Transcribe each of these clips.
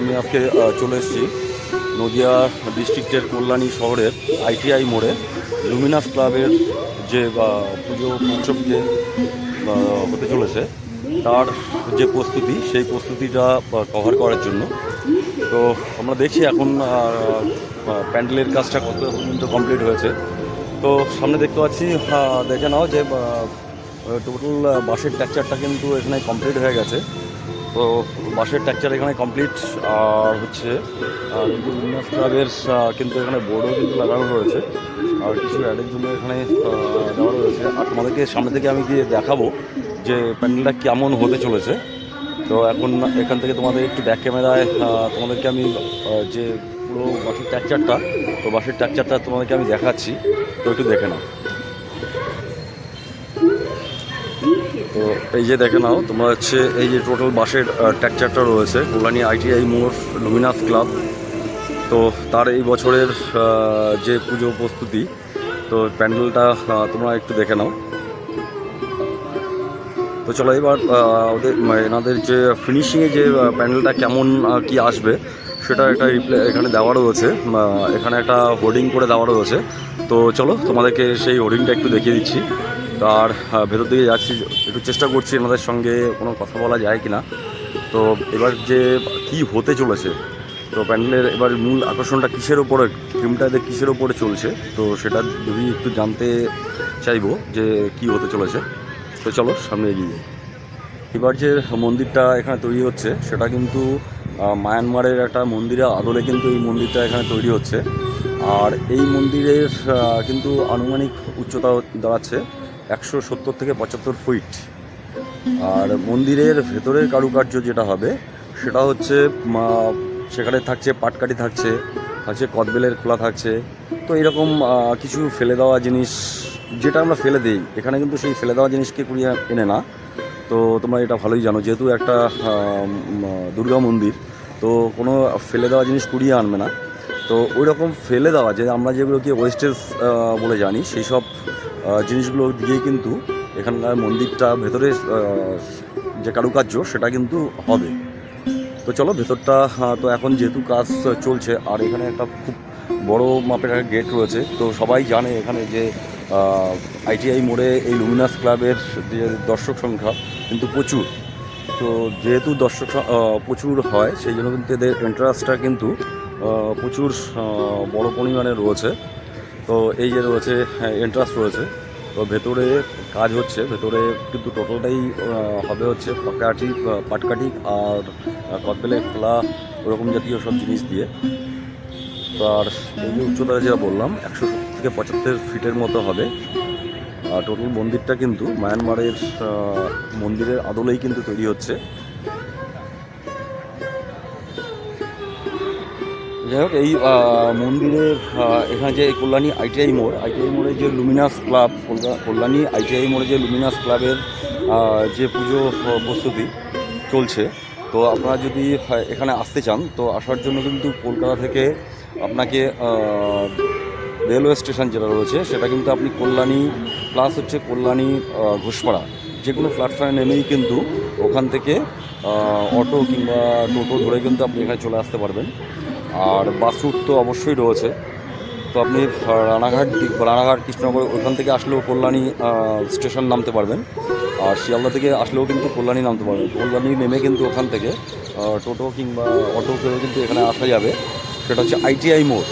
আমি আজকে চলে এসেছি নদিয়া ডিস্ট্রিক্টের কল্যাণী শহরের আইটিআই মোড়ে। লুমিনাস ক্লাবের যে পুজো উৎসব যে হতে চলেছে, তার যে প্রস্তুতি, সেই প্রস্তুতিটা কভার করার জন্য। তো আমরা দেখছি এখন প্যান্ডেলের কাজটা কত পর্যন্ত কমপ্লিট হয়েছে। তো সামনে দেখতে পাচ্ছি দেখে নাও যে টোটাল বাসের ট্যাকচারটা কিন্তু এখানে কমপ্লিট হয়ে গেছে। তো বাসের ট্যাকচার এখানে কমপ্লিট আর হচ্ছে ক্লাবের কিন্তু এখানে বোর্ডও কিন্তু লাগানো রয়েছে। আর কিছু অ্যাডের জন্য এখানে দেওয়া রয়েছে। আর তোমাদেরকে সামনে থেকে আমি গিয়ে দেখাবো যে প্যান্ডেলটা কেমন হতে চলেছে। তো এখন এখান থেকে তোমাদের একটু ব্যাক ক্যামেরায় তোমাদেরকে আমি যে পুরো বাসের ট্যাকচারটা তো বাসের ট্যাকচারটা তোমাদেরকে আমি দেখাচ্ছি। তো একটু দেখে নাও। তো এই যে দেখে নাও, তোমরা হচ্ছে এই যে টোটাল বাসের ট্যাকচারটা রয়েছে, কল্যাণী আইটিআই মোড়, লুমিনাস ক্লাব। তো তার এই বছরের যে পুজো প্রস্তুতি, তো প্যান্ডেলটা তোমরা একটু দেখে নাও। তো চলো এবার ওদের মানে এনাদের যে ফিনিশিংয়ে যে প্যান্ডেলটা কেমন কি আসবে, সেটা একটা রিপ্লে এখানে দেওয়া রয়েছে। এখানে একটা হোর্ডিং করে দেওয়া রয়েছে। তো চলো তোমাদেরকে সেই হোর্ডিংটা একটু দেখিয়ে দিচ্ছি। তো আর ভেতর দিকে যাচ্ছি, একটু চেষ্টা করছি এনাদের সঙ্গে কোনো কথা বলা যায় কি না তো এবার যে কি হতে চলেছে, তো প্যান্ডেলের এবার মূল আকর্ষণটা কিসের ওপরে এদের কিসের ওপরে চলছে, তো সেটা যদি একটু জানতে চাইব যে কি হতে চলেছে, তো চলো সামনে এগিয়ে। এবার যে মন্দিরটা এখানে তৈরি হচ্ছে, সেটা কিন্তু মায়ানমারের একটা মন্দিরের আদলে কিন্তু এই মন্দিরটা এখানে তৈরি হচ্ছে আর এই মন্দিরের কিন্তু আনুমানিক উচ্চতা দাঁড়াচ্ছে একশো সত্তর থেকে পঁচাত্তর ফিট আর মন্দিরের ভেতরের কারুকার্য যেটা হবে, সেটা হচ্ছে সেখানে থাকছে, পাটকাঠি থাকছে থাকছে কদবেলের খোলা থাকছে। তো এরকম কিছু ফেলে দেওয়া জিনিস, যেটা আমরা ফেলে দিই, এখানে কিন্তু সেই ফেলে দেওয়া জিনিসকে কুড়িয়ে এনে না। তো তোমরা এটা ভালোই জানো, যেহেতু একটা দুর্গা মন্দির, তো কোনো ফেলে দেওয়া জিনিস কুড়িয়ে আনবে না। তো ওই রকম ফেলে দেওয়া, যে আমরা যেগুলোকে ওয়েস্টেজ বলে জানি, সেই সব জিনিসগুলো দিয়ে কিন্তু এখানকার মন্দিরটা ভেতরে যে কারুকার্য সেটা কিন্তু হবে। তো চলো, ভেতরটা তো এখন যেহেতু কাজ চলছে, আর এখানে একটা খুব বড় মাপের একটা গেট রয়েছে, তো সবাই জানে এখানে যে আইটিআই মোড়ে এই লুমিনাস ক্লাবের যে দর্শক সংখ্যা কিন্তু প্রচুর। তো যেহেতু দর্শক প্রচুর হয়, সেই জন্য কিন্তু এদের এন্ট্রান্সটা কিন্তু প্রচুর বড় পরিমাণে রয়েছে। তো এই যে রয়েছে এন্ট্রান্স রয়েছে, তো ভেতরে কাজ হচ্ছে, ভেতরে কিন্তু টোটালটাই হবে হচ্ছে পাটকাঠি পাটকাঠি আর কদবেলে, খোলা, ওরকম জাতীয় সব জিনিস দিয়ে। আর এই যে উচ্চতা যেটা বললাম, একশো থেকে পঁচাত্তর ফিটের মতো হবে। আর টোটাল মন্দিরটা কিন্তু মায়ানমারের মন্দিরের আদলেই কিন্তু তৈরি হচ্ছে। যাই হোক, এই মন্দিরের এখানে যে কল্যাণী আইটিআই মোড় আইটিআই মোড়ে যে লুমিনাস ক্লাব কল্যাণী আইটিআই মোড়ে যে লুমিনাস ক্লাবের যে পুজো প্রস্তুতি চলছে, তো আপনারা যদি এখানে আসতে চান, তো আসার জন্য কিন্তু কলকাতা থেকে আপনাকে রেলওয়ে স্টেশন যেটা রয়েছে, সেটা কিন্তু আপনি কল্যাণী প্লাস হচ্ছে কল্যাণী ঘোষপাড়া যে কোনো প্ল্যাটফর্মে নেমেই কিন্তু ওখান থেকে অটো কিংবা টোটো ধরে কিন্তু আপনি এখানে চলে আসতে পারবেন। আর বাস রুট তো অবশ্যই রয়েছে। তো আপনি রানাঘাট রানাঘাট কৃষ্ণনগর, ওখান থেকে আসলেও কল্যাণী স্টেশন নামতে পারবেন। আর শিয়ালদা থেকে আসলেও কিন্তু কল্যাণী নামতে পারবেন। কল্যাণী নেমে কিন্তু ওখান থেকে টোটো কিংবা অটো করেও কিন্তু এখানে আসা যাবে। সেটা হচ্ছে আইটিআই মোড়।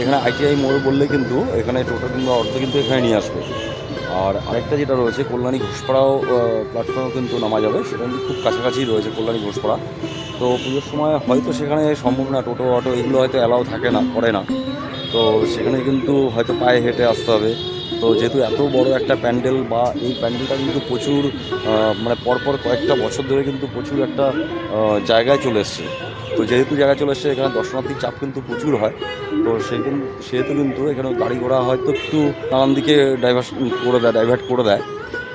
এখানে আইটিআই মোড় বললে কিন্তু এখানে টোটো কিংবা অটো কিন্তু এখানে নিয়ে আসবে। আর আরেকটা যেটা রয়েছে, কল্যাণী ঘোষপাড়াও প্ল্যাটফর্মেও কিন্তু নামা যাবে। সেটা কিন্তু খুব কাছাকাছি রয়েছে কল্যাণী ঘোষপাড়া। তো পুজোর সময় হয়তো সেখানে সম্ভব না, টোটো, অটো এগুলো হয়তো অ্যালাউ থাকে না, করে না। তো সেখানে কিন্তু হয়তো পায়ে হেঁটে আসতে হবে। তো যেহেতু এত বড় একটা প্যান্ডেল বা এই প্যান্ডেলটা কিন্তু প্রচুর মানে পরপর কয়েকটা বছর ধরে কিন্তু প্রচুর একটা জায়গায় চলে এসছে। তো যেহেতু জায়গায় চলে এসছে, এখানে দর্শনার্থীর চাপ কিন্তু প্রচুর হয়, তো সেই সেহেতু কিন্তু এখানে গাড়ি ঘোড়া হয়তো একটু নানান দিকে ডাইভার্স করে দেয় ডাইভার্ট করে দেয়।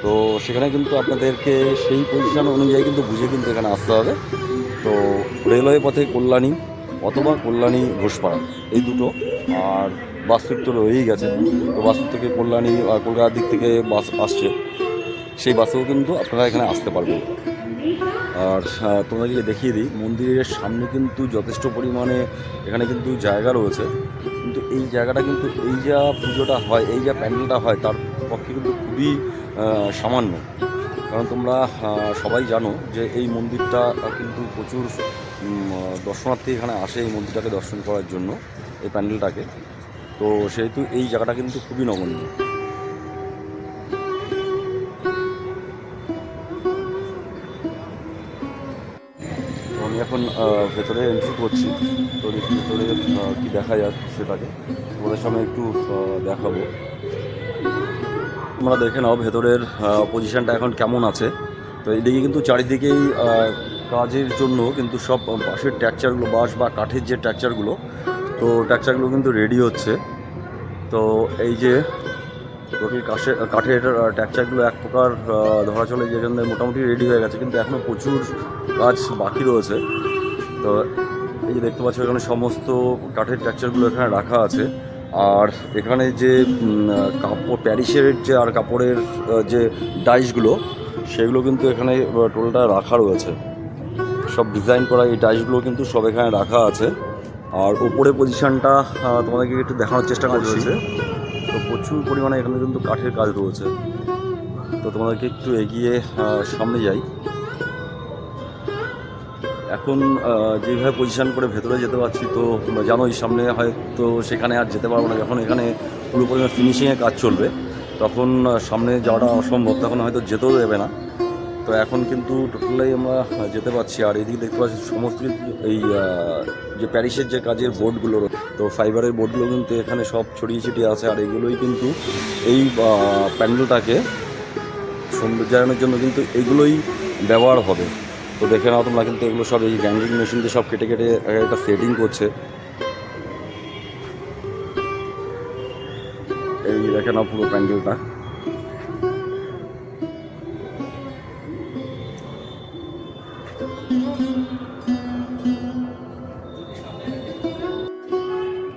তো সেখানে কিন্তু আপনাদেরকে সেই পজিশন অনুযায়ী কিন্তু বুঝে কিন্তু এখানে আসতে হবে। তো রেলওয়ে পথে কল্যাণী অথবা কল্যাণী ঘোষপাড়া, এই দুটো। আর বাস তো রয়েই গেছে। তো বাস থেকে কল্যাণী কলকাতার দিক থেকে বাস আসছে। সেই বাসেও কিন্তু আপনারা এখানে আসতে পারবেন। আর তোমাদেরকে দেখিয়ে দিই। মন্দিরের সামনে কিন্তু যথেষ্ট পরিমাণে এখানে কিন্তু জায়গা রয়েছে। কিন্তু এই জায়গাটা কিন্তু এই যা পুজোটা হয়, এই যা প্যান্ডেলটা হয়, তার পক্ষে কিন্তু খুবই সামান্য। কারণ তোমরা সবাই জানো যে এই মন্দিরটা কিন্তু প্রচুর দর্শনার্থী এখানে আসে এই মন্দিরটাকে দর্শন করার জন্য, এই প্যান্ডেলটাকে। তো সেহেতু এই জায়গাটা কিন্তু খুবই নগণ্য ভেতরে এন্ট্রি করছি। তো দেখি ভেতরে কি দেখা যাচ্ছে সেটাকে। তোমাদের সামনে একটু দেখাবো। তোমরা দেখে নাও ভেতরের পজিশনটা এখন কেমন আছে। তো এইদিকে কিন্তু চারিদিকেই কাজের জন্য কিন্তু সব বাঁশের ট্যাকচারগুলো বাঁশ বা কাঠের যে ট্যাকচারগুলো তো ট্যাকচারগুলো কিন্তু রেডি হচ্ছে। তো এই যে টোটাল কাঠের কাঠের ট্যাকচারগুলো এক প্রকার ধরা চলে যেখানে মোটামুটি রেডি হয়ে গেছে। কিন্তু এখনও প্রচুর কাজ বাকি রয়েছে। তো এই যে দেখতে পাচ্ছ এখানে সমস্ত কাঠের ট্যাকচারগুলো এখানে রাখা আছে। আর এখানে যে কাপড় প্যারিসের যে আর কাপড়ের যে ডাইসগুলো সেগুলো কিন্তু এখানে টোলটা রাখা রয়েছে। সব ডিজাইন করা এই ডাইসগুলো কিন্তু সব এখানে রাখা আছে। আর উপরে পজিশনটা তোমাদেরকে একটু দেখানোর চেষ্টা করছি। তো প্রচুর পরিমাণে এখানে কিন্তু কাঠের কাজ রয়েছে। তো তোমাদেরকে একটু এগিয়ে সামনে যাই। এখন যেভাবে পজিশন করে ভেতরে যেতে পারছি, তো জানোই, সামনে হয়তো সেখানে আর যেতে পারব না। যখন এখানে পুরো পরিমাণ ফিনিশিংয়ে কাজ চলবে, তখন সামনে যাওয়াটা অসম্ভব। তখন হয়তো যেতেও দেবে না। তো এখন কিন্তু টোটালাই আমরা যেতে পারছি। আর এদিকে দেখতে পাচ্ছি, সমস্ত এই যে প্যারিসের যে কাজের বোর্ডগুলো তো ফাইবারের বোর্ডগুলো কিন্তু এখানে সব ছড়িয়ে ছিটিয়ে আছে। আর এগুলোই কিন্তু এই প্যান্ডেলটাকে সৌন্দর্যায়নের জন্য কিন্তু এগুলোই ব্যবহার হবে। তো দেখে নাও তোমরা কিন্তু এগুলো সব এই গ্যাঙ্গিং মেশিন দিয়ে সব কেটে কেটে একটা সেটিং করছে। এই দেখে নাও পুরো প্যান্ডেলটা।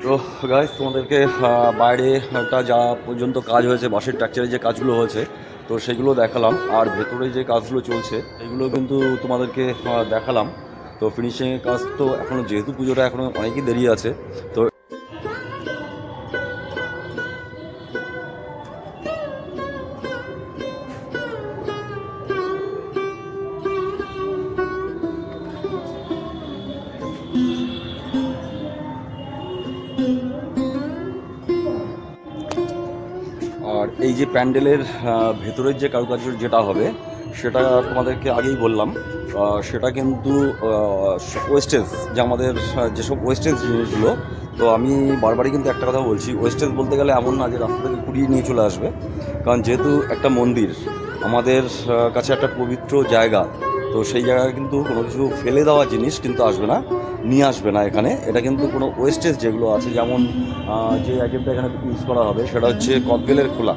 তো গাইজ তোমাদেরকে একটা যা পর্যন্ত কাজ হয়েছে বাঁশের ট্রাকচারে যে কাজগুলো হয়েছে। তো সেগুলো দেখালাম। আর ভেতরে যে কাজগুলো চলছে, এগুলো কিন্তু তোমাদেরকে দেখালাম। তো ফিনিশিংয়ের কাজ তো এখনও যেহেতু পুজোটা এখনও অনেকই দেরি আছে, তো প্যান্ডেলের ভেতরের যে কারুকার্য যেটা হবে, সেটা তোমাদেরকে আগেই বললাম। সেটা কিন্তু ওয়েস্টেজ, যে আমাদের যেসব ওয়েস্টেজ জিনিসগুলো, তো আমি বারবারই কিন্তু একটা কথা বলছি। ওয়েস্টেজ বলতে গেলে এমন না যে রাস্তা থেকে কুড়িয়ে নিয়ে চলে আসবে। কারণ যেহেতু একটা মন্দির, আমাদের কাছে একটা পবিত্র জায়গা, তো সেই জায়গায় কিন্তু কোনো কিছু ফেলে দেওয়া জিনিস কিন্তু আসবে না, নিয়ে আসবে না এখানে। এটা কিন্তু কোনো ওয়েস্টেজ যেগুলো আছে, যেমন যে আইটেমটা এখানে ইউজ করা হবে, সেটা হচ্ছে কদবেলের খোলা।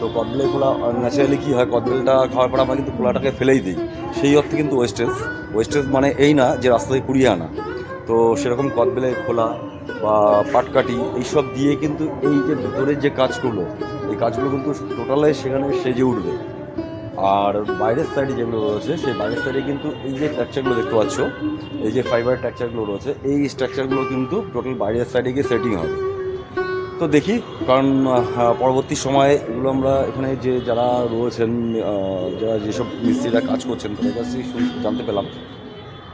তো কদবেলের খোলা ন্যাচারালি কী হয় কদবেলটা খাওয়ার পর আমরা কিন্তু খোলাটাকে ফেলেই দিই। সেই অর্থে কিন্তু ওয়েস্টেজ ওয়েস্টেজ মানে এই না যে রাস্তা থেকে কুড়িয়ে আনা। তো সেরকম কদবেলের খোলা বা পাটকাঠি এইসব দিয়ে কিন্তু এই যে ভেতরের যে কাজগুলো, এই কাজগুলো কিন্তু টোটালে সেখানে সেজে উঠবে। আর বাইরের সাইডে যেগুলো রয়েছে, সেই বাইরের সাইডে কিন্তু এই যে স্ট্রাকচারগুলো দেখতে পাচ্ছ, এই যে ফাইবার স্ট্রাকচারগুলো রয়েছে, এই স্ট্রাকচারগুলো কিন্তু টোটাল বাইরের সাইডে গিয়ে সেটিং হবে। তো দেখি, কারণ পরবর্তী সময়ে এগুলো আমরা এখানে যে যারা রয়েছেন যারা যেসব মিস্ত্রিরা কাজ করছেন, তাদের কাছ জানতে পেলাম।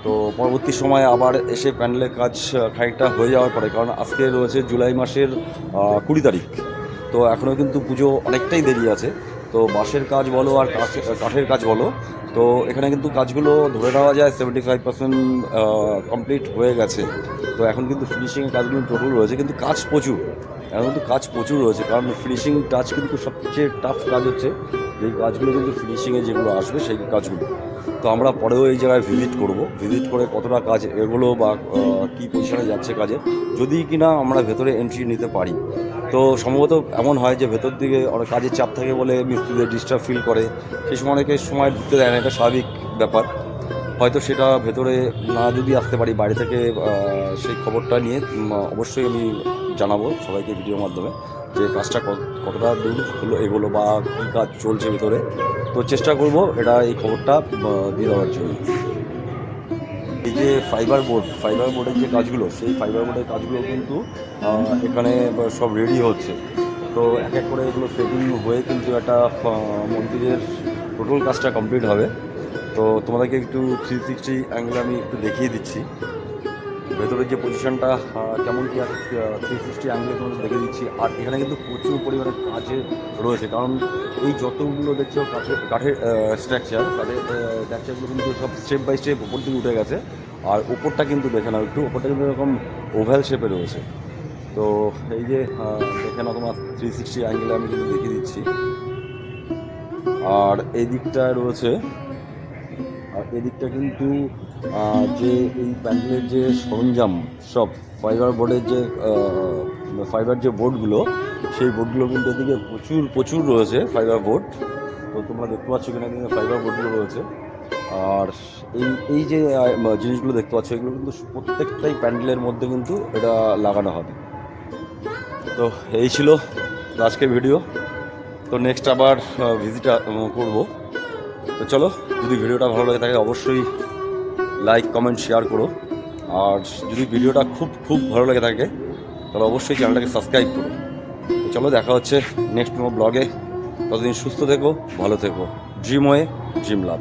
তো পরবর্তী সময়ে আবার এসে প্যান্ডেলের কাজ খানিকটা হয়ে যাওয়ার পরে, কারণ আজকে রয়েছে জুলাই মাসের কুড়ি তারিখ। তো এখনও কিন্তু পুজো অনেকটাই দেরি আছে। তো বাঁশের কাজ বলো আর কাঠে- কাঠের কাজ বলো, তো এখানে কিন্তু কাজগুলো ধরে নেওয়া যায় সেভেন্টি ফাইভ পার্সেন্ট কমপ্লিট হয়ে গেছে। তো এখন কিন্তু ফিনিশিংয়ের কাজগুলো টোটাল রয়েছে, কিন্তু কাজ প্রচুর। এখন কিন্তু কাজ প্রচুর রয়েছে, কারণ ফিনিশিং টাচ কিন্তু সবচেয়ে টাফ কাজ হচ্ছে। যেই কাজগুলো কিন্তু ফিনিশিংয়ে যেগুলো আসবে সেই কাজগুলো। তো আমরা পরেও এই জায়গায় ভিজিট করব। ভিজিট করে কতটা কাজ এগুলো বা কী পজিশনে যাচ্ছে কাজে যদি কিনা আমরা ভেতরে এন্ট্রি নিতে পারি। তো সম্ভবত এমন হয় যে ভেতর দিকে অনেক কাজের চাপ থাকে বলে মিস্ত্রিদের ডিস্টার্ব ফিল করে। সেই সময় অনেকের সময় ঢুকতে দেয় না, এটা স্বাভাবিক ব্যাপার। হয়তো সেটা ভেতরে না যদি আসতে পারি বাড়ি থেকে সেই খবরটা নিয়ে অবশ্যই আমি জানাব সবাইকে ভিডিওর মাধ্যমে যে কাজটা কত- কতটা দূর হলো, এগোলো বা কী কাজ চলছে ভেতরে। তো চেষ্টা করব এটা, এই খবরটা দিয়ে দেওয়ার জন্য। এই যে ফাইবার বোর্ড ফাইবার বোর্ডের যে কাজগুলো, সেই ফাইবার বোর্ডের কাজগুলো কিন্তু এখানে সব রেডি হচ্ছে। তো এক এক করে এগুলো সেটিং হয়ে কিন্তু একটা মন্দিরের টোটাল কাজটা কমপ্লিট হবে। তো তোমাদেরকে একটু থ্রি সিক্সটি অ্যাঙ্গেল আমি একটু দেখিয়ে দিচ্ছি। ভেতরের যে পজিশনটা কেমন কি আছে থ্রি সিক্সটি অ্যাঙ্গেলে তোমাদের দেখে দিচ্ছি। আর এখানে কিন্তু প্রচুর পরিমাণে কাজে রয়েছে। কারণ এই যতগুলো দেখছ কাঠের কাঠের স্ট্রাকচার কাঠের স্ট্রাকচারগুলো কিন্তু সব স্টেপ বাই স্টেপ ওপর দিকে উঠে গেছে। আর ওপরটা কিন্তু দেখে নাও একটু, ওপরটা কিন্তু এরকম ওভ্যাল শেপে রয়েছে। তো এই যে দেখে নাও তোমার থ্রি সিক্সটি অ্যাঙ্গেলে আমি কিন্তু দেখিয়ে দিচ্ছি। আর এই দিকটায় রয়েছে আর এদিকটা কিন্তু যে এই প্যান্ডেলের যে সরঞ্জাম, সব ফাইবার বোর্ডের যে ফাইবার যে বোর্ডগুলো সেই বোর্ডগুলো কিন্তু এদিকে প্রচুর প্রচুর রয়েছে ফাইবার বোর্ড তো তোমরা দেখতে পাচ্ছ এখানে কিন্তু ফাইবার বোর্ডগুলো রয়েছে। আর এই এই যে জিনিসগুলো দেখতে পাচ্ছ, এগুলো কিন্তু প্রত্যেকটাই প্যান্ডেলের মধ্যে কিন্তু এটা লাগানো হবে। তো এই ছিল আজকের ভিডিও। তো নেক্সট আবার ভিজিট করব। তো চলো, যদি ভিডিওটা ভালো লাগে থাকে অবশ্যই লাইক কমেন্ট শেয়ার করো। আর যদি ভিডিওটা খুব খুব ভালো লাগে থাকে তাহলে অবশ্যই চ্যানেলটাকে সাবস্ক্রাইব করো। তো চলো, দেখা হচ্ছে নেক্সট কোনো ব্লগে ততদিন সুস্থ থেকো, ভালো থেকো। ড্রিম ওয়ে ড্রিম লাভ